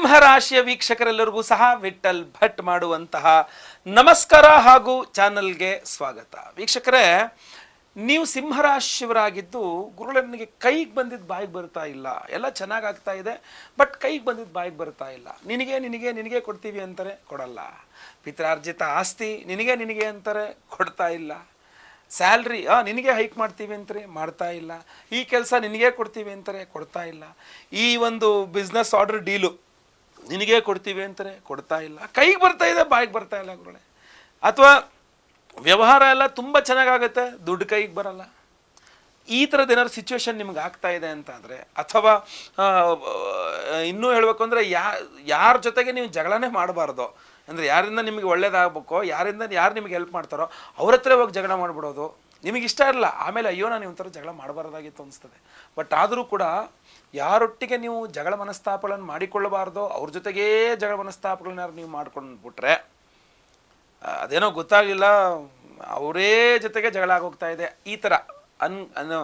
ಸಿಂಹರಾಶಿಯ ವೀಕ್ಷಕರೆಲ್ಲರಿಗೂ ಸಹ ವಿಠಲ್ ಭಟ್ ಮಾಡುವಂತಹ ನಮಸ್ಕಾರ ಹಾಗೂ ಚಾನಲ್ಗೆ ಸ್ವಾಗತ. ವೀಕ್ಷಕರೇ, ನೀವು ಸಿಂಹರಾಶಿಯವರಾಗಿದ್ದು ಗುರುಳನಿಗೆ ಕೈಗೆ ಬಂದಿದ್ದು ಬಾಯಿಗೆ ಬರ್ತಾ ಇಲ್ಲ. ಎಲ್ಲ ಚೆನ್ನಾಗಿ ಆಗ್ತಾ ಇದೆ, ಬಟ್ ಕೈಗೆ ಬಂದಿದ್ದು ಬಾಯಿಗೆ ಬರ್ತಾ ಇಲ್ಲ. ನಿನಗೆ ನಿನಗೆ ನಿನಗೆ ಕೊಡ್ತೀವಿ ಅಂತಾರೆ, ಕೊಡಲ್ಲ. ಪಿತ್ರಾರ್ಜಿತ ಆಸ್ತಿ ನಿನಗೆ ನಿನಗೆ ಅಂತಾರೆ, ಕೊಡ್ತಾ ಇಲ್ಲ. ಸ್ಯಾಲ್ರಿ ಹಾಂ ನಿನಗೆ ಹೈಕ್ ಮಾಡ್ತೀವಿ ಅಂತಾರೆ, ಮಾಡ್ತಾ ಇಲ್ಲ. ಈ ಕೆಲಸ ನಿನಗೆ ಕೊಡ್ತೀವಿ ಅಂತಾರೆ, ಕೊಡ್ತಾ ಇಲ್ಲ. ಈ ಒಂದು ಬಿಸ್ನೆಸ್ ಆರ್ಡರ್ ಡೀಲು ನಿನಗೆ ಕೊಡ್ತೀವಿ ಅಂತಾರೆ, ಕೊಡ್ತಾ ಇಲ್ಲ. ಕೈಗೆ ಬರ್ತಾ ಇದೆ, ಬಾಯಿಗೆ ಬರ್ತಾ ಇಲ್ಲ ಗುರುಳೆ ಅಥವಾ ವ್ಯವಹಾರ ಎಲ್ಲ ತುಂಬ ಚೆನ್ನಾಗಾಗುತ್ತೆ, ದುಡ್ಡು ಕೈಗೆ ಬರಲ್ಲ. ಈ ಥರದ ಏನಾದ್ರು ಸಿಚುವೇಶನ್ ನಿಮ್ಗೆ ಆಗ್ತಾ ಇದೆ ಅಂತಾದರೆ, ಅಥವಾ ಇನ್ನೂ ಹೇಳಬೇಕು ಅಂದರೆ ಯಾ, ಯಾರ ಜೊತೆಗೆ ನೀವು ಜಗಳನೇ ಮಾಡಬಾರ್ದು. ಅಂದರೆ ಯಾರಿಂದ ನಿಮಗೆ ಒಳ್ಳೇದಾಗಬೇಕೋ, ಯಾರಿಂದ ಯಾರು ನಿಮಗೆ ಹೆಲ್ಪ್ ಮಾಡ್ತಾರೋ, ಅವ್ರ ಹತ್ರ ಹೋಗಿ ಜಗಳ ಮಾಡಿಬಿಡೋದು. ನಿಮಗೆ ಇಷ್ಟ ಇರಲ್ಲ. ಆಮೇಲೆ ಅಯ್ಯೋ, ನಾನು ಒಂಥರ ಜಗಳ ಮಾಡಬಾರ್ದಾಗಿತ್ತು ಅನಿಸ್ತದೆ. ಬಟ್ ಆದರೂ ಕೂಡ ಯಾರೊಟ್ಟಿಗೆ ನೀವು ಜಗಳ ಮನಸ್ತಾಪಗಳನ್ನು ಮಾಡಿಕೊಳ್ಳಬಾರ್ದೋ, ಅವ್ರ ಜೊತೆಗೇ ಜಗಳ ಮನಸ್ತಾಪಗಳನ್ನ ನೀವು ಮಾಡ್ಕೊಂಡು ಬಿಟ್ರೆ ಅದೇನೋ ಗೊತ್ತಾಗಲಿಲ್ಲ. ಅವರೇ ಜೊತೆಗೆ ಜಗಳ ಆಗೋಗ್ತಾ ಇದೆ. ಈ ಥರ ಅನ್, ಅನ್ನೋ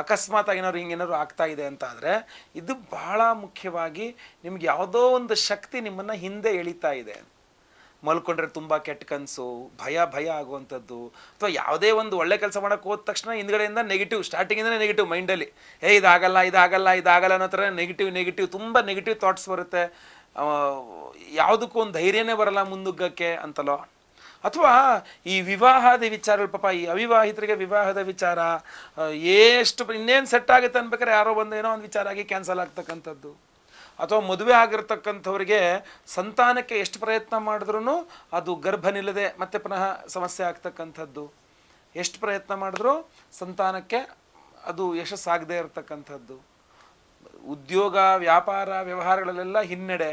ಅಕಸ್ಮಾತ್ ಏನಾದ್ರು ಹಿಂಗೇನಾದ್ರು ಆಗ್ತಾ ಇದೆ ಅಂತ ಆದರೆ ಇದು ಬಹಳ ಮುಖ್ಯವಾಗಿ ನಿಮ್ಗೆ ಯಾವುದೋ ಒಂದು ಶಕ್ತಿ ನಿಮ್ಮನ್ನು ಹಿಂದೆ ಎಳಿತಾ ಇದೆ. ಮಲ್ಕೊಂಡ್ರೆ ತುಂಬ ಕೆಟ್ಟ ಕನಸು, ಭಯ ಭಯ ಆಗುವಂಥದ್ದು. ಅಥವಾ ಯಾವುದೇ ಒಂದು ಒಳ್ಳೆ ಕೆಲಸ ಮಾಡೋಕೆ ಹೋದ ತಕ್ಷಣ ಹಿಂದ್ಗಡೆಯಿಂದ ನೆಗೆಟಿವ್ ಸ್ಟಾರ್ಟಿಂಗಿಂದನೇ ನೆಗೆಟಿವ್ ಮೈಂಡಲ್ಲಿ ಏ, ಇದಾಗಲ್ಲ ಇದಾಗಲ್ಲ ಇದಾಗಲ್ಲ ಅನ್ನೋ ಥರ ನೆಗೆಟಿವ್ ನೆಗೆಟಿವ್ ತುಂಬ ನೆಗೆಟಿವ್ ಥಾಟ್ಸ್ ಬರುತ್ತೆ. ಯಾವುದಕ್ಕೂ ಒಂದು ಧೈರ್ಯನೇ ಬರಲ್ಲ ಮುಂದುಗ್ಗಕ್ಕೆ ಅಂತಲೋ. ಅಥವಾ ಈ ವಿವಾಹದ ವಿಚಾರ ಪಾಪ, ಈ ಅವಿವಾಹಿತರಿಗೆ ವಿವಾಹದ ವಿಚಾರ ಎಷ್ಟು, ಇನ್ನೇನು ಸೆಟ್ ಆಗುತ್ತೆ ಅನ್ಬೇಕಾದ್ರೆ ಯಾರೋ ಒಂದು ಏನೋ ಒಂದು ವಿಚಾರ ಆಗಿ ಕ್ಯಾನ್ಸಲ್ ಆಗ್ತಕ್ಕಂಥದ್ದು. ಅಥವಾ ಮದುವೆ ಆಗಿರ್ತಕ್ಕಂಥವ್ರಿಗೆ ಸಂತಾನಕ್ಕೆ ಎಷ್ಟು ಪ್ರಯತ್ನ ಮಾಡಿದ್ರೂ ಅದು ಗರ್ಭ ನಿಲ್ಲದೆ ಮತ್ತೆ ಪುನಃ ಸಮಸ್ಯೆ ಆಗ್ತಕ್ಕಂಥದ್ದು. ಎಷ್ಟು ಪ್ರಯತ್ನ ಮಾಡಿದ್ರೂ ಸಂತಾನಕ್ಕೆ ಅದು ಯಶಸ್ಸಾಗದೇ ಇರತಕ್ಕಂಥದ್ದು. ಉದ್ಯೋಗ, ವ್ಯಾಪಾರ, ವ್ಯವಹಾರಗಳಲ್ಲೆಲ್ಲ ಹಿನ್ನಡೆ.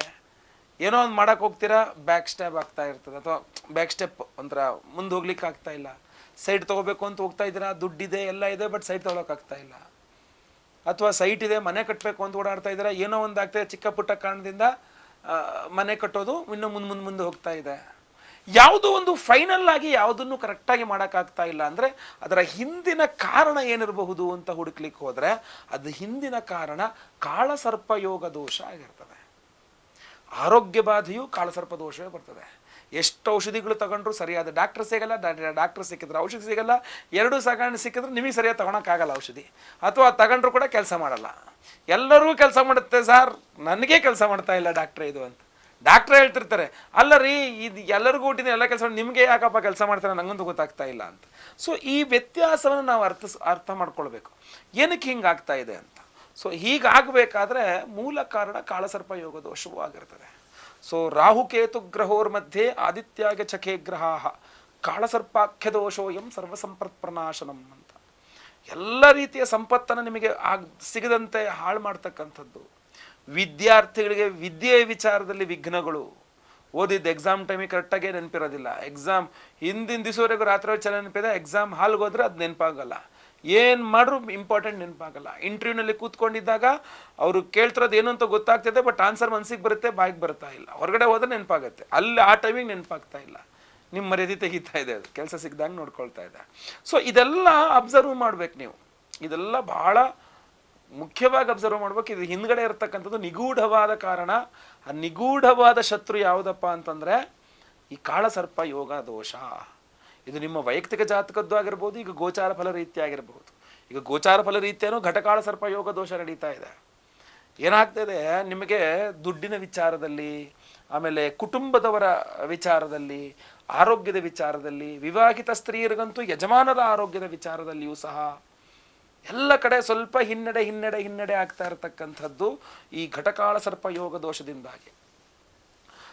ಏನೋ ಒಂದು ಮಾಡೋಕ್ಕೆ ಹೋಗ್ತೀರಾ ಬ್ಯಾಕ್ ಸ್ಟ್ಯಾಬ್ ಆಗ್ತಾ ಇರ್ತದೆ. ಅಥವಾ ಬ್ಯಾಕ್ ಸ್ಟೆಪ್ ಒಂಥರ ಮುಂದೆ ಹೋಗ್ಲಿಕ್ಕೆ ಆಗ್ತಾ ಇಲ್ಲ. ಸೈಡ್ ತೊಗೋಬೇಕು ಅಂತ ಹೋಗ್ತಾ ಇದ್ದೀರಾ, ದುಡ್ಡಿದೆ, ಎಲ್ಲ ಇದೆ ಬಟ್ ಸೈಡ್ ತೊಗೊಳಕ್ಕಾಗ್ತಾ ಇಲ್ಲ. ಅಥವಾ ಸೈಟ್ ಇದೆ, ಮನೆ ಕಟ್ಟಬೇಕು ಅಂತ ಓಡಾಡ್ತಾ ಇದ್ದಾರೆ, ಏನೋ ಒಂದು ಆಗ್ತದೆ ಚಿಕ್ಕ ಪುಟ್ಟ ಕಾರಣದಿಂದ ಮನೆ ಕಟ್ಟೋದು ಇನ್ನೂ ಮುಂದೆ ಮುಂದೆ ಮುಂದೆ ಹೋಗ್ತಾ ಇದೆ. ಯಾವುದೋ ಒಂದು ಫೈನಲ್ ಆಗಿ ಯಾವುದನ್ನು ಕರೆಕ್ಟಾಗಿ ಮಾಡೋಕ್ಕಾಗ್ತಾ ಇಲ್ಲ ಅಂದರೆ, ಅದರ ಹಿಂದಿನ ಕಾರಣ ಏನಿರಬಹುದು ಅಂತ ಹುಡುಕ್ಲಿಕ್ಕೆ ಹೋದರೆ, ಅದು ಹಿಂದಿನ ಕಾರಣ ಕಾಳಸರ್ಪಯೋಗ ದೋಷ ಆಗಿರ್ತದೆ. ಆರೋಗ್ಯ ಬಾಧೆಯು ಕಾಳಸರ್ಪ ದೋಷವೇ ಬರ್ತದೆ. ಎಷ್ಟು ಔಷಧಿಗಳು ತಗೊಂಡ್ರು ಸರಿಯಾದ ಡಾಕ್ಟರ್ ಸಿಗಲ್ಲ ಡಾಕ್ಟರ್ ಸಿಕ್ಕಿದ್ರೆ ಔಷಧಿ ಸಿಗಲ್ಲ, ಎರಡೂ ಸಾಗಣೆ ಸಿಕ್ಕಿದ್ರೆ ನಿಮಗೆ ಸರಿಯಾಗಿ ತಗೊಳಕ್ಕಾಗಲ್ಲ ಔಷಧಿ. ಅಥವಾ ತಗೊಂಡ್ರು ಕೂಡ ಕೆಲಸ ಮಾಡಲ್ಲ. ಎಲ್ಲರೂ ಕೆಲಸ ಮಾಡುತ್ತೆ ಸರ್, ನನಗೆ ಕೆಲಸ ಮಾಡ್ತಾ ಇಲ್ಲ ಡಾಕ್ಟ್ರೇ ಇದು ಅಂತ. ಡಾಕ್ಟ್ರ್ ಹೇಳ್ತಿರ್ತಾರೆ ಅಲ್ಲ ರೀ ಇದು ಎಲ್ಲರಿಗೂ ಹುಟ್ಟಿದ ಎಲ್ಲ ಕೆಲಸ ನಿಮಗೆ ಯಾಕಪ್ಪ ಕೆಲಸ ಮಾಡ್ತಾರೆ ನಂಗಂತೂ ಗೊತ್ತಾಗ್ತಾ ಇಲ್ಲ ಅಂತ. ಸೊ ಈ ವ್ಯತ್ಯಾಸವನ್ನು ನಾವು ಅರ್ಥ ಅರ್ಥ ಮಾಡ್ಕೊಳ್ಬೇಕು. ಏನಕ್ಕೆ ಹಿಂಗಾಗ್ತಾ ಇದೆ ಅಂತ. ಸೊ ಹೀಗಾಗಬೇಕಾದ್ರೆ ಮೂಲ ಕಾರಣ ಕಾಳಸರ್ಪ ಯೋಗ ದೋಷವೂ ಆಗಿರ್ತದೆ. ಸೊ ರಾಹುಕೇತು ಗ್ರಹೋರ್ ಮಧ್ಯೆ ಆದಿತ್ಯಾಗ ಚಖೇ ಗ್ರಹ, ಕಾಳಸರ್ಪಾಖ್ಯ ದೋಷೋಯಂ ಸರ್ವಸಂಪತ್ ಪ್ರನಾಶನಂ ಅಂತ. ಎಲ್ಲ ರೀತಿಯ ಸಂಪತ್ತನ್ನು ನಿಮಗೆ ಆಗ, ಸಿಗದಂತೆ ಹಾಳು ಮಾಡ್ತಕ್ಕಂಥದ್ದು. ವಿದ್ಯಾರ್ಥಿಗಳಿಗೆ ವಿದ್ಯೆ ವಿಚಾರದಲ್ಲಿ ವಿಘ್ನಗಳು. ಓದಿದ್ದು ಎಕ್ಸಾಮ್ ಟೈಮಿಗೆ ಕರೆಕ್ಟಾಗಿ ನೆನಪಿರೋದಿಲ್ಲ. ಎಕ್ಸಾಮ್ ಹಿಂದಿನ ದಿವಸವರೆಗೂ ರಾತ್ರಿ ಚೆನ್ನಾಗಿ ನೆನಪಿದೆ ಎಕ್ಸಾಮ್ ಹಾಲ್ಗೆ ಹೋದ್ರೆ ಅದು ನೆನಪಾಗಲ್ಲ. ಏನು ಮಾಡ್ರು ಇಂಪಾರ್ಟೆಂಟ್ ನೆನಪಾಗಲ್ಲ. ಇಂಟರ್ವ್ಯೂನಲ್ಲಿ ಕೂತ್ಕೊಂಡಿದ್ದಾಗ ಅವರು ಕೇಳ್ತಿರೋದು ಏನು ಅಂತ ಗೊತ್ತಾಗ್ತದೆ ಬಟ್ ಆನ್ಸರ್ ಮನ್ಸಿಗೆ ಬರುತ್ತೆ, ಬಾಯಿಗೆ ಬರ್ತಾ ಇಲ್ಲ. ಹೊರಗಡೆ ಹೋದ್ರೆ ನೆನಪಾಗುತ್ತೆ. ಅಲ್ಲಿ ಆ ಟೈಮಿಗೆ ನೆನಪಾಗ್ತಾ ಇಲ್ಲ. ನಿಮ್ಮ ಮರ್ಯಾದೆ ತೆಗಿತಾ ಇದೆ ಅದು. ಕೆಲಸ ಸಿಗ್ದಂಗೆ ನೋಡ್ಕೊಳ್ತಾ ಇದೆ. ಸೊ ಇದೆಲ್ಲ ಅಬ್ಸರ್ವ್ ಮಾಡ್ಬೇಕು ನೀವು. ಇದೆಲ್ಲ ಬಹಳ ಮುಖ್ಯವಾಗಿ ಅಬ್ಸರ್ವ್ ಮಾಡ್ಬೇಕು. ಇದು ಹಿಂದ್ಗಡೆ ಇರತಕ್ಕಂಥದ್ದು ನಿಗೂಢವಾದ ಕಾರಣ. ಆ ನಿಗೂಢವಾದ ಶತ್ರು ಯಾವುದಪ್ಪ ಅಂತಂದ್ರೆ ಈ ಕಾಳಸರ್ಪ ಯೋಗ ದೋಷ ಇದು ನಿಮ್ಮ ವೈಯಕ್ತಿಕ ಜಾತಕದ್ದು ಆಗಿರ್ಬೋದು, ಈಗ ಗೋಚಾರ ಫಲ ರೀತಿ ಈಗ ಗೋಚಾರ ಫಲ ರೀತಿಯೂ ಘಟಕಾಳ ಸರ್ಪ ಯೋಗ ದೋಷ ನಡೀತಾ ಇದೆ. ಏನಾಗ್ತದೆ ನಿಮಗೆ ದುಡ್ಡಿನ ವಿಚಾರದಲ್ಲಿ, ಆಮೇಲೆ ಕುಟುಂಬದವರ ವಿಚಾರದಲ್ಲಿ, ಆರೋಗ್ಯದ ವಿಚಾರದಲ್ಲಿ, ವಿವಾಹಿತ ಸ್ತ್ರೀಯರಿಗಂತೂ ಯಜಮಾನರ ಆರೋಗ್ಯದ ವಿಚಾರದಲ್ಲಿಯೂ ಸಹ ಎಲ್ಲ ಕಡೆ ಸ್ವಲ್ಪ ಹಿನ್ನಡೆ ಹಿನ್ನಡೆ ಹಿನ್ನಡೆ ಆಗ್ತಾ ಇರತಕ್ಕಂಥದ್ದು ಈ ಘಟಕಾಳ ಸರ್ಪ ಯೋಗ ದೋಷದಿಂದಾಗಿ.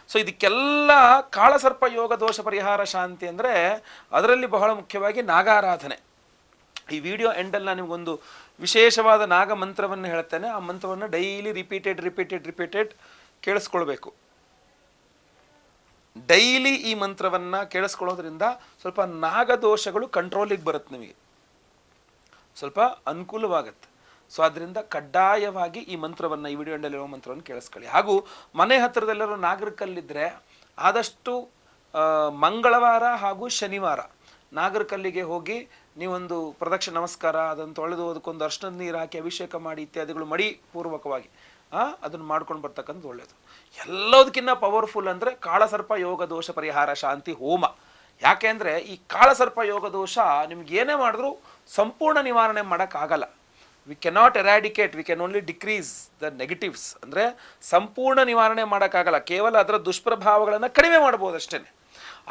ಸೊ ಇದಕ್ಕೆಲ್ಲ ಕಾಳಸರ್ಪ ಯೋಗ ದೋಷ ಪರಿಹಾರ ಶಾಂತಿ ಅಂದರೆ ಅದರಲ್ಲಿ ಬಹಳ ಮುಖ್ಯವಾಗಿ ನಾಗಾರಾಧನೆ. ಈ ವಿಡಿಯೋ ಎಂಡಲ್ಲಿ ನಾನು ನಿಮಗೊಂದು ವಿಶೇಷವಾದ ನಾಗ ಮಂತ್ರವನ್ನು ಹೇಳ್ತೇನೆ. ಆ ಮಂತ್ರವನ್ನು ಡೈಲಿ ರಿಪೀಟೆಡ್ ರಿಪೀಟೆಡ್ ರಿಪೀಟೆಡ್ ಕೇಳಿಸ್ಕೊಳ್ಬೇಕು. ಡೈಲಿ ಈ ಮಂತ್ರವನ್ನು ಕೇಳಿಸ್ಕೊಳ್ಳೋದ್ರಿಂದ ಸ್ವಲ್ಪ ನಾಗದೋಷಗಳು ಕಂಟ್ರೋಲಿಗೆ ಬರುತ್ತೆ ನಿಮಗೆ. ಸ್ವಲ್ಪ ಅನುಕೂಲವಾಗತ್ತೆ. ಸೊ ಅದರಿಂದ ಕಡ್ಡಾಯವಾಗಿ ಈ ಮಂತ್ರವನ್ನು, ಈ ವಿಡಿಯೋ ಮಂತ್ರವನ್ನು ಕೇಳಿಸ್ಕೊಳ್ಳಿ. ಹಾಗೂ ಮನೆ ಹತ್ತಿರದೆಲ್ಲರೂ ನಾಗರಿಕಲ್ಲಿದ್ದರೆ ಆದಷ್ಟು ಮಂಗಳವಾರ ಹಾಗೂ ಶನಿವಾರ ನಾಗರಕಲ್ಲಿಗೆ ಹೋಗಿ ನೀವೊಂದು ಪ್ರದಕ್ಷಿಣ, ನಮಸ್ಕಾರ, ಅದನ್ನು ತೊಳೆದು ಅದಕ್ಕೊಂದು ಅರ್ಶನದ ನೀರು ಹಾಕಿ ಅಭಿಷೇಕ ಮಾಡಿ ಇತ್ಯಾದಿಗಳು ಮಡಿ ಪೂರ್ವಕವಾಗಿ ಅದನ್ನು ಮಾಡ್ಕೊಂಡು ಬರ್ತಕ್ಕಂಥದ್ದು ಒಳ್ಳೆಯದು ಎಲ್ಲದಕ್ಕಿಂತ ಪವರ್ಫುಲ್ ಅಂದರೆ ಕಾಳಸರ್ಪ ಯೋಗ ದೋಷ ಪರಿಹಾರ ಶಾಂತಿ ಹೋಮ. ಯಾಕೆ ಅಂದರೆ ಈ ಕಾಳಸರ್ಪ ಯೋಗ ದೋಷ ನಿಮ್ಗೆ ಏನೇ ಮಾಡಿದ್ರೂ ಸಂಪೂರ್ಣ ನಿವಾರಣೆ ಮಾಡೋಕ್ಕಾಗಲ್ಲ. We cannot eradicate we can only decrease the negatives ಅಂದರೆ ಸಂಪೂರ್ಣ ನಿವಾರಣೆ ಮಾಡೋಕ್ಕಾಗಲ್ಲ. ಕೇವಲ ಅದರ ದುಷ್ಪ್ರಭಾವಗಳನ್ನು ಕಡಿಮೆ ಮಾಡ್ಬೋದು ಅಷ್ಟೇ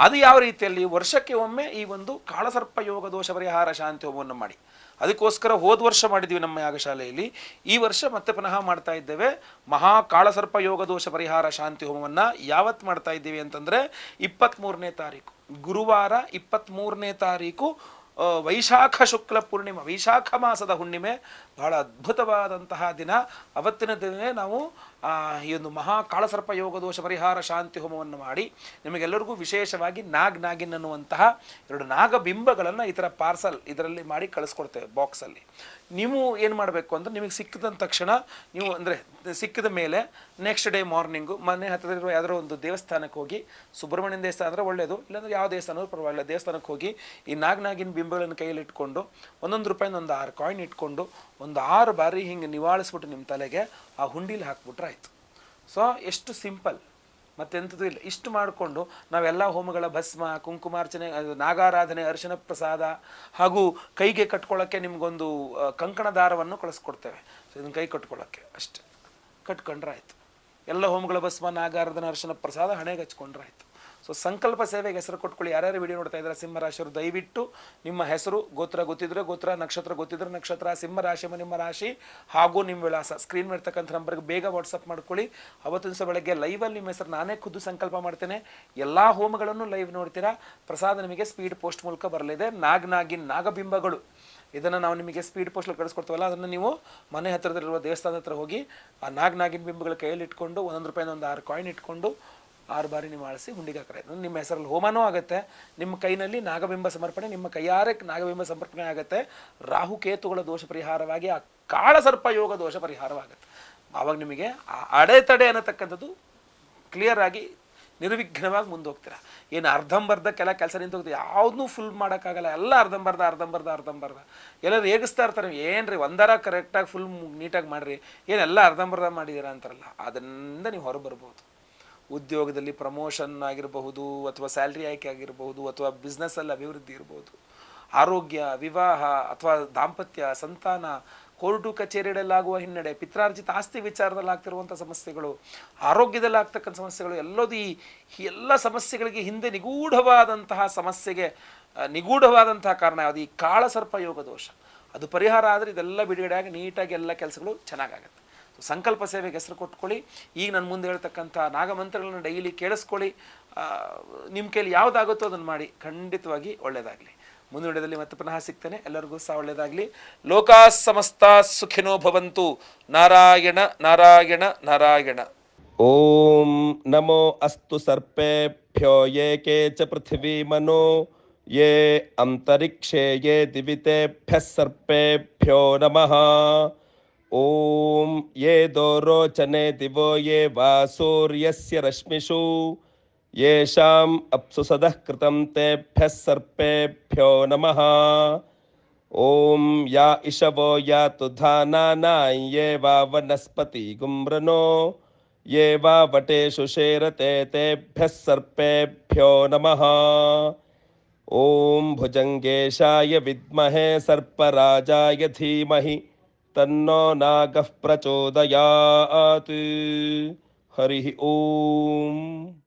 ಅದು ಯಾವ ರೀತಿಯಲ್ಲಿ ವರ್ಷಕ್ಕೆ ಒಮ್ಮೆ ಈ ಒಂದು ಕಾಳಸರ್ಪ ಯೋಗ ದೋಷ ಪರಿಹಾರ ಶಾಂತಿ ಹೋಮವನ್ನು ಮಾಡಿ. ಅದಕ್ಕೋಸ್ಕರ ಹೋದ ವರ್ಷ ಮಾಡಿದ್ವಿ ನಮ್ಮ ಯಾಗಶಾಲೆಯಲ್ಲಿ. ಈ ವರ್ಷ ಮತ್ತೆ ಪುನಃ ಮಾಡ್ತಾ ಇದ್ದೇವೆ. ಮಹಾ ಕಾಳಸರ್ಪ ಯೋಗ ದೋಷ ಪರಿಹಾರ ಶಾಂತಿ ಹೋಮವನ್ನು ಯಾವತ್ತು ಮಾಡ್ತಾ ಇದ್ದೀವಿ ಅಂತಂದರೆ ಇಪ್ಪತ್ತ್ಮೂರನೇ ತಾರೀಕು. ಗುರುವಾರ ಇಪ್ಪತ್ತ್ಮೂರನೇ ತಾರೀಕು ವೈಶಾಖ ಶುಕ್ಲ ಪೂರ್ಣಿಮೆ ವೈಶಾಖ ಮಾಸದ ಹುಣ್ಣಿಮೆ ಬಹಳ ಅದ್ಭುತವಾದಂತಹ ದಿನ. ಅವತ್ತಿನ ದಿನವೇ ನಾವು ಈ ಒಂದು ಮಹಾ ಕಾಳಸರ್ಪ ಯೋಗ ದೋಷ ಪರಿಹಾರ ಶಾಂತಿ ಹೋಮವನ್ನು ಮಾಡಿ ನಿಮಗೆಲ್ಲರಿಗೂ ವಿಶೇಷವಾಗಿ ನಾಗ್ ನಾಗಿನ್ ಅನ್ನುವಂತಹ ಎರಡು ನಾಗಬಿಂಬಗಳನ್ನು ಈ ಥರ ಪಾರ್ಸಲ್ ಇದರಲ್ಲಿ ಮಾಡಿ ಕಳಿಸ್ಕೊಡ್ತೇವೆ ಬಾಕ್ಸಲ್ಲಿ. ನೀವು ಏನು ಮಾಡಬೇಕು ಅಂದ್ರೆ ನಿಮಗೆ ಸಿಕ್ಕಿದ ತಕ್ಷಣ ನೀವು ಅಂದರೆ ಸಿಕ್ಕಿದ ಮೇಲೆ ನೆಕ್ಸ್ಟ್ ಡೇ ಮಾರ್ನಿಂಗು ಮನೆ ಹತ್ತಿರ ಯಾವುದೋ ಒಂದು ದೇವಸ್ಥಾನಕ್ಕೆ ಹೋಗಿ ಸುಬ್ರಹ್ಮಣ್ಯನ ದೇವಸ್ಥಾನ ಅಂದರೆ ಒಳ್ಳೆಯದು ಇಲ್ಲಾಂದ್ರೆ ಯಾವ ದೇವಸ್ಥಾನ ಪರವಾಗಿಲ್ಲ. ದೇವಸ್ಥಾನಕ್ಕೆ ಹೋಗಿ ಈ ನಾಗಿನ ಬಿಂಬಗಳನ್ನು ಕೈಯಲ್ಲಿ ಇಟ್ಕೊಂಡು ಒಂದೊಂದು ರೂಪಾಯಿನ ಒಂದು ಆರು ಕಾಯಿನ್ ಇಟ್ಕೊಂಡು ಒಂದು ಆರು ಬಾರಿ ಹಿಂಗೆ ನಿವಾಳಿಸ್ಬಿಟ್ಟು ನಿಮ್ಮ ತಲೆಗೆ ಆ ಹುಂಡಿಲಿ ಹಾಕ್ಬಿಟ್ರೆ ಆಯಿತು. ಸೊ ಎಷ್ಟು ಸಿಂಪಲ್ ಮತ್ತೆಂಥದ್ದು ಇಲ್ಲ. ಇಷ್ಟು ಮಾಡಿಕೊಂಡು ನಾವೆಲ್ಲ ಹೋಮಗಳ ಭಸ್ಮ, ಕುಂಕುಮಾರ್ಚನೆ ನಾಗಾರಾಧನೆ, ಅರ್ಶನ ಪ್ರಸಾದ ಹಾಗೂ ಕೈಗೆ ಕಟ್ಕೊಳ್ಳೋಕ್ಕೆ ನಿಮಗೊಂದು ಕಂಕಣ ದಾರವನ್ನು ಕಳಿಸ್ಕೊಡ್ತೇವೆ. ಸೊ ಇದನ್ನು ಕೈ ಕಟ್ಕೊಳ್ಳೋಕ್ಕೆ ಅಷ್ಟೆ. ಕಟ್ಕೊಂಡ್ರೆ ಆಯಿತು. ಎಲ್ಲ ಹೋಮಗಳ ಭಸ್ಮ, ನಾಗಾರಾಧನೆ, ಅರ್ಶನ ಪ್ರಸಾದ ಹಣೆಗೆ ಹಚ್ಕೊಂಡ್ರೆ ಆಯಿತು. ಸೊ ಸಂಕಲ್ಪ ಸೇವೆಗೆ ಹೆಸರು ಕೊಟ್ಕೊಳ್ಳಿ. ಯಾರ್ಯಾರು ವಿಡಿಯೋ ನೋಡ್ತಾ ಇದ್ದಾರೆ ಸಿಂಹರಾಶಿಯವರು ದಯವಿಟ್ಟು ನಿಮ್ಮ ಹೆಸರು ಗೋತ್ರ ಗೊತ್ತಿದ್ರೆ ಗೋತ್ರ, ನಕ್ಷತ್ರ ಗೊತ್ತಿದ್ರೆ ನಕ್ಷತ್ರ, ಸಿಂಹ ರಾಶಿ ನಿಮ್ಮ ರಾಶಿ ಹಾಗೂ ನಿಮ್ಮ ವಿಳಾಸ. ಸ್ಕ್ರೀನ್ ಇರ್ತಕ್ಕಂಥ ನಂಬರ್ಗೆ ಬೇಗ ವಾಟ್ಸಪ್ ಮಾಡ್ಕೊಳ್ಳಿ. ಅವತ್ತಿನ ದಿವಸ ಬೆಳಗ್ಗೆ ಲೈವಲ್ಲಿ ನಿಮ್ಮ ಹೆಸರು ನಾನೇ ಖುದ್ದು ಸಂಕಲ್ಪ ಮಾಡ್ತೇನೆ. ಎಲ್ಲ ಹೋಮಗಳನ್ನು ಲೈವ್ ನೋಡ್ತೀರಾ. ಪ್ರಸಾದ ನಿಮಗೆ ಸ್ಪೀಡ್ ಪೋಸ್ಟ್ ಮೂಲಕ ಬರಲಿದೆ. ನಾಗನಾಗಿನ್ ನಾಗಬಿಂಬಗಳು. ಇದನ್ನು ನಾವು ನಿಮಗೆ ಸ್ಪೀಡ್ ಪೋಸ್ಟಲ್ಲಿ ಕಳಿಸ್ಕೊಡ್ತೀವಲ್ಲ, ಅದನ್ನು ನೀವು ಮನೆ ಹತ್ತಿರದಲ್ಲಿರುವ ದೇವಸ್ಥಾನದ ಹತ್ರ ಹೋಗಿ ಆ ನಾಗ ನಾಗಿನ ಬಿಂಬಗಳ ಕೈಯಲ್ಲಿ ಇಟ್ಕೊಂಡು ಒಂದೊಂದು ರೂಪಾಯಿನ ಒಂದು ಆರು ಕಾಯಿನ್ ಇಟ್ಕೊಂಡು ಆರು ಬಾರಿ ನೀವು ಆಳಿಸಿ ಹುಂಡಿಗೆ ಹಾಕ್ರೆ. ನಿಮ್ಮ ಹೆಸರಲ್ಲಿ ಹೋಮನೂ ಆಗುತ್ತೆ, ನಿಮ್ಮ ಕೈನಲ್ಲಿ ನಾಗಬಿಂಬ ಸಮರ್ಪಣೆ, ನಿಮ್ಮ ಕೈಯಾರೆ ನಾಗಬಿಂಬ ಸಮರ್ಪಣೆ ಆಗುತ್ತೆ. ರಾಹು ಕೇತುಗಳ ದೋಷ ಪರಿಹಾರವಾಗಿ ಆ ಕಾಳಸರ್ಪ ಯೋಗ ದೋಷ ಪರಿಹಾರವಾಗುತ್ತೆ. ಆವಾಗ ನಿಮಗೆ ಅಡೆತಡೆ ಅನ್ನತಕ್ಕಂಥದ್ದು ಕ್ಲಿಯರ್ ಆಗಿ ನಿರ್ವಿಘ್ನವಾಗಿ ಮುಂದೆ ಹೋಗ್ತೀರಾ ಏನು ಅರ್ಧಂಬರ್ಧ ಕೆಲ ಕೆಲಸ ನಿಂತು ಹೋಗ್ತೀವಿ ಯಾವುದನ್ನೂ ಫುಲ್ ಮಾಡೋಕ್ಕಾಗಲ್ಲ. ಎಲ್ಲ ಅರ್ಧಂಬರ್ಧ ಅರ್ಧಂಬರ್ಧ ಅರ್ಧಂಬರ್ಧ. ಎಲ್ಲರೂ ರೇಗಿಸ್ತಾ ಇರ್ತಾರೆ ಏನು ರೀ ಒಂದರ ಕರೆಕ್ಟಾಗಿ ಫುಲ್ ನೀಟಾಗಿ ಮಾಡಿರಿ. ಏನೆಲ್ಲ ಅರ್ಧಂಬರ್ಧ ಮಾಡಿದ್ದೀರಾ ಅಂತಾರಲ್ಲ, ಅದರಿಂದ ನೀವು ಹೊರ ಬರ್ಬೋದು ಉದ್ಯೋಗದಲ್ಲಿ ಪ್ರಮೋಷನ್ ಆಗಿರಬಹುದು ಅಥವಾ ಸ್ಯಾಲ್ರಿ ಆಯ್ಕೆ ಆಗಿರಬಹುದು ಅಥವಾ ಬಿಸ್ನೆಸ್ಸಲ್ಲಿ ಅಭಿವೃದ್ಧಿ ಇರ್ಬೋದು. ಆರೋಗ್ಯ, ವಿವಾಹ ಅಥವಾ ದಾಂಪತ್ಯ, ಸಂತಾನ ಕೋರ್ಟು ಕಚೇರಿಗಳಲ್ಲಾಗುವ ಹಿನ್ನಡೆ, ಪಿತ್ರಾರ್ಜಿತ ಆಸ್ತಿ ವಿಚಾರದಲ್ಲಿ ಆಗ್ತಿರುವಂಥ ಸಮಸ್ಯೆಗಳು, ಆರೋಗ್ಯದಲ್ಲಿ ಆಗ್ತಕ್ಕಂಥ ಸಮಸ್ಯೆಗಳು, ಎಲ್ಲದೂ ಈ ಎಲ್ಲ ಸಮಸ್ಯೆಗಳಿಗೆ ಹಿಂದೆ ನಿಗೂಢವಾದಂತಹ ಸಮಸ್ಯೆಗೆ ನಿಗೂಢವಾದಂತಹ ಕಾರಣ ಯಾವುದು? ಈ ಕಾಳಸರ್ಪ ಯೋಗ ದೋಷ ಅದು ಪರಿಹಾರ ಆದರೆ ಇದೆಲ್ಲ ಬಿಡುಗಡೆ ಆಗಿ ನೀಟಾಗಿ ಎಲ್ಲ ಕೆಲಸಗಳು ಚೆನ್ನಾಗಾಗುತ್ತೆ. ಸಂಕಲ್ಪ ಸೇವೆಗೆ ಹೆಸರು ಕೊಟ್ಕೊಳ್ಳಿ. ಈಗ ನಾನು ಮುಂದೆ ಹೇಳ್ತಕ್ಕಂಥ ನಾಗಮಂತ್ರಗಳನ್ನ ಡೈಲಿ ಕೇಳಿಸ್ಕೊಳ್ಳಿ. ನಿಮ್ಮ ಕೈಲಿ ಯಾವುದಾಗುತ್ತೋ ಅದನ್ನು ಮಾಡಿ. ಖಂಡಿತವಾಗಿ ಒಳ್ಳೆಯದಾಗಲಿ ಮುಂದುವರೆದಲ್ಲಿ ಮತ್ತೆ ಪುನಃ ಸಿಗ್ತೇನೆ. ಎಲ್ಲರಿಗೂ ಸಹ ಒಳ್ಳೆಯದಾಗಲಿ ಲೋಕಾ ಸಮಸ್ತ ಸುಖಿನೋ ಭವಂತು. ನಾರಾಯಣ ನಾರಾಯಣ ನಾರಾಯಣ. ಓಂ ನಮೋ ಅಸ್ತು ಸರ್ಪೇಭ್ಯೋ ಏಕೆ ಚ ಪೃಥಿವೀಮನೋ ಯೇ ಅಂತರಿಕ್ಷೇ, ಯೇ ದಿವಿತೆಭ್ಯ ಸರ್ಪೇಭ್ಯೋ ನಮಃ. ಓಂ ये दोरोचने दिवो ये वा सूर्यस्य रश्मिषु येषाम् अप्सुसदः कृतं तेभ्यः सर्पेभ्यो नमः। ॐ या इषवो यातु धानाना ये वा वनस्पति गुम्रनो। ये वा वटेषु शेरते तेभ्यः सर्पेभ्यो नमः। ॐ भुजङ्गेशाय विद्महे सर्पराजाय धीमहि। तन्नो नागः प्रचोदयात्। हरिः ॐ